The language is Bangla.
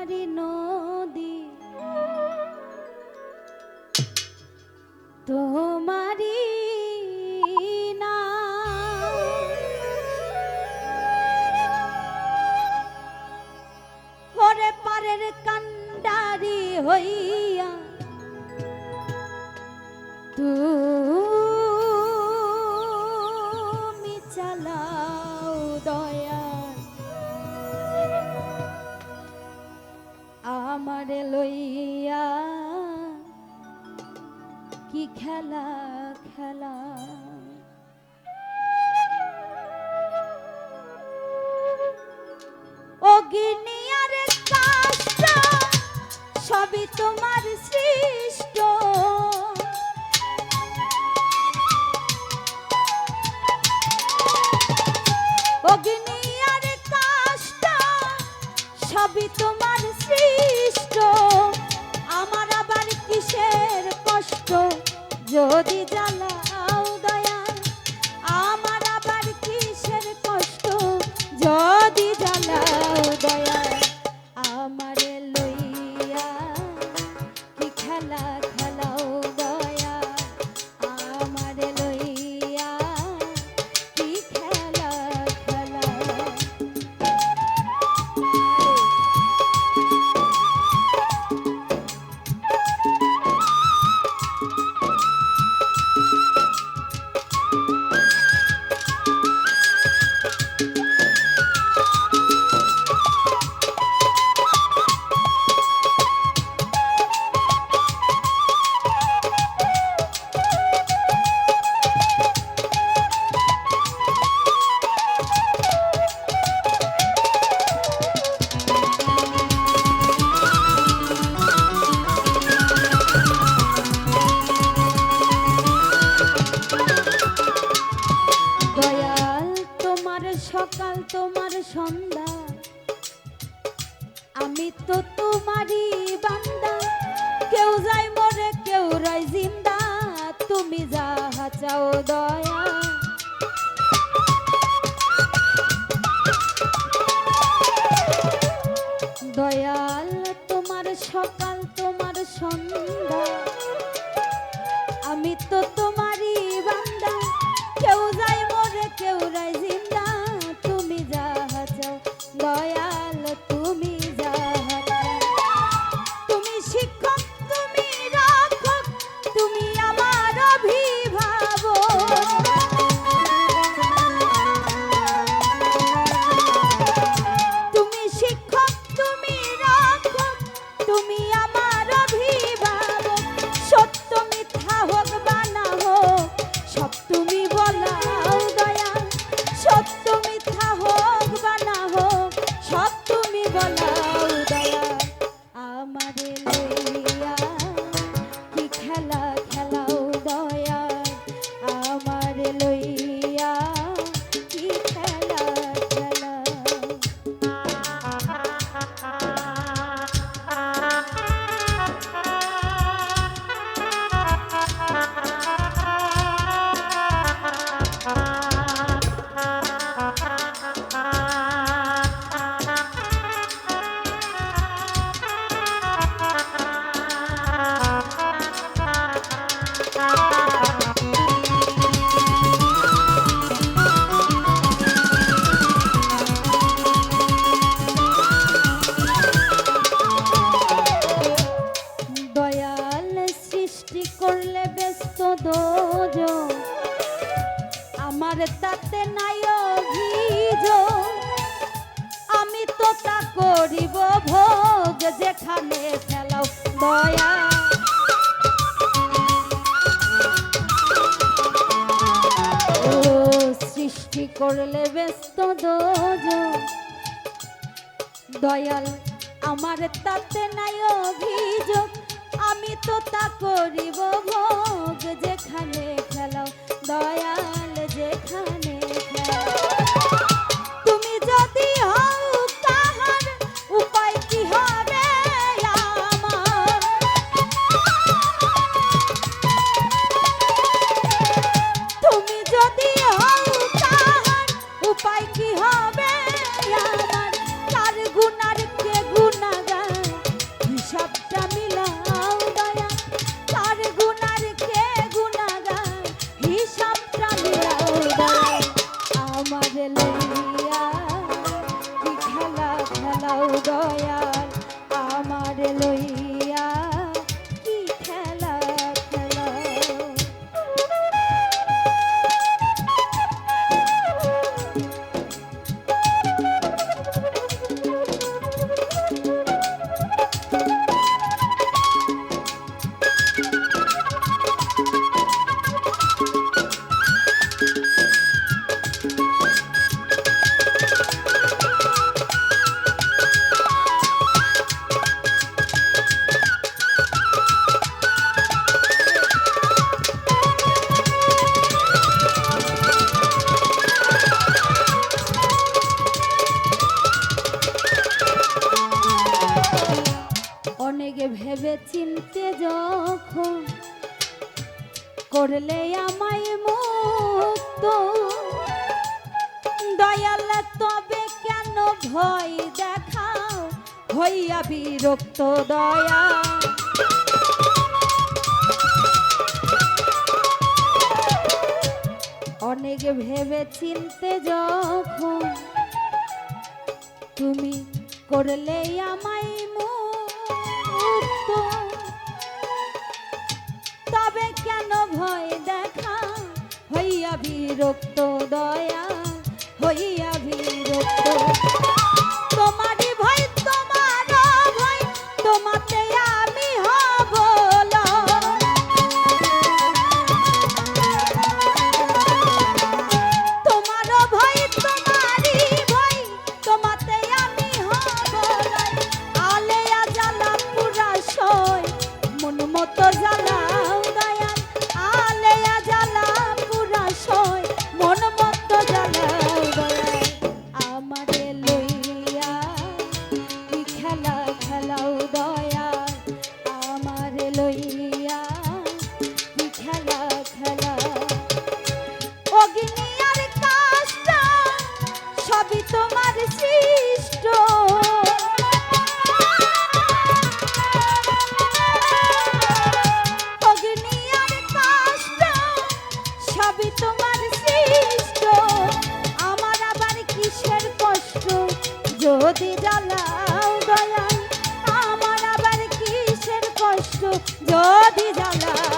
তোমারই নদী। তোমারই ওরে পারের কান্ডারি হইয়া তুমি আমারে লইয়া কি খেলা খেলা? অগ্নিয়ার কাষ্ট সবই তোমার সৃষ্ট। যদি জ্বালাও দয়া আমার আবার কিসের কষ্ট? যদি জ্বালাও দয়া সকাল তোমার সন্ধ্যা। আমি তো তোমারই বান্দা। কেউ যায় মরে, কেউ রায় জিন্দা। তুমি যাহা চাও দয়া। দোজ আমার তাতে নাই অভিযোগ। আমি তো তা করিব ভোগ যেখানে ফেলাও দয়া। সৃষ্টি করলে ব্যস্ত দোজ দয়াল, আমার তাতে নাই অভিযোগ। আমি তো তা করিব ভোগ যেখানে অনেকে ভেবে চিনতে যখন করলে আমায় মুক্ত, দয়াল তবে কেন ভয় দেখাও হইয়া বিরক্ত দয়া। অনেক ভেবে চিনতে যখন তুমি করলে আমায় মুক্ত তবে কেন ভয় দেখা? হইয়া বিরক্ত দয়া হইয়া বিরক্ত তোমার সৃষ্ট। আমার কিসের কষ্ট? যদি জ্বালাও দয়াল আমার আবার কিসের কষ্ট? যদি জ্বালাও